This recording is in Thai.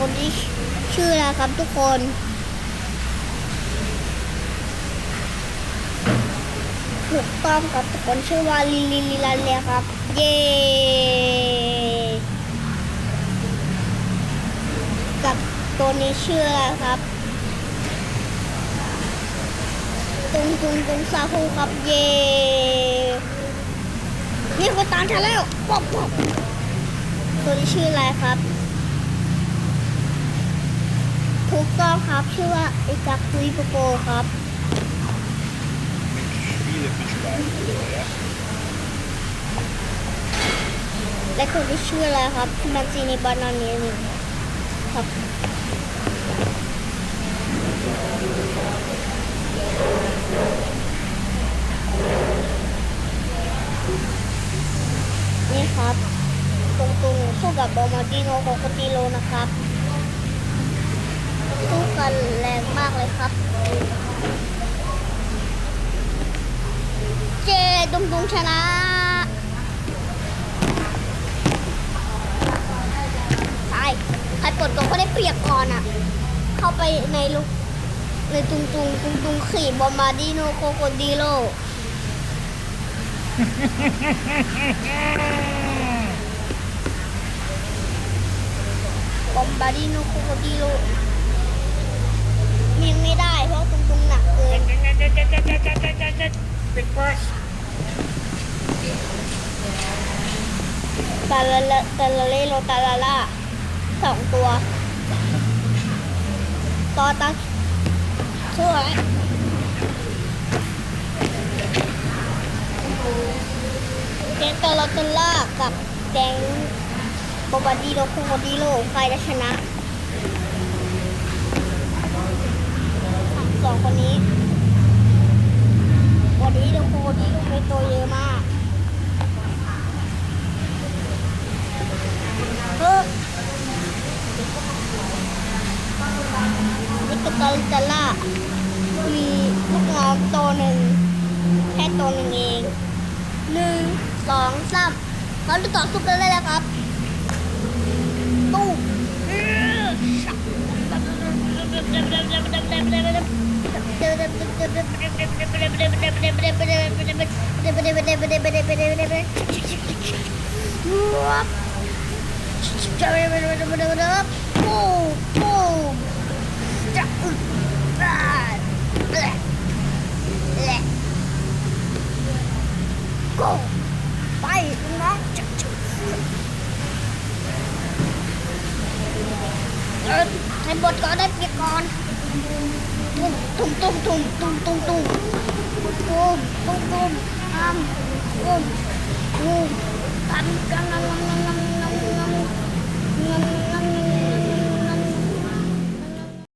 ตัวนี้ชื่ออะไรครับทุกคนถูกต้องครับทุกคนชื่อว่าลิลิลิลันเลยครับ เย้กับตัวนี้ชื่ออะไรครับตุงตุงตุงซาฮูครับเย้นี่ก็ตามฉันแล้วปอบปอบตัวนี้ชื่ออะไรครับ ถูกต้องครับ ชื่อว่าไอกักคุยโปโปครับ และคนที่ชื่ออะไรครับมันซีในบานานีนี่ครับนี่ครับ ตรงๆสู้กับบอมาดิโนโคโคติโลนะครับ กันแรงมากเลยครับ เจดุงดุงชนะใช่ใครปลดตัวก็ได้เปรียบก่อนอะ เข้าไปในลูกในตุงตุงตุงตุงขี่บอมบาดิโนโคโคดิโลบอมบาดิโนโคโคดิโล ยิงไม่ได้เพราะตุงตุงหนักเกิน Big boss. ตาละละตาละเลโลตาละล่าสองตัวตอตาช่วยแกงตอลตล่ากับแกงบอบาดีโลคูบดีโลใครจะชนะ ตอริตาล่ามีลูกน้องตัวหนึ่งแค่ตัวหนึ่งเองหนึ่งสองสามเราจะต่อสู้กันเลยแล้วครับตู้ ก็ไปน้องจะเออให้บทก่อนได้เปรียบก่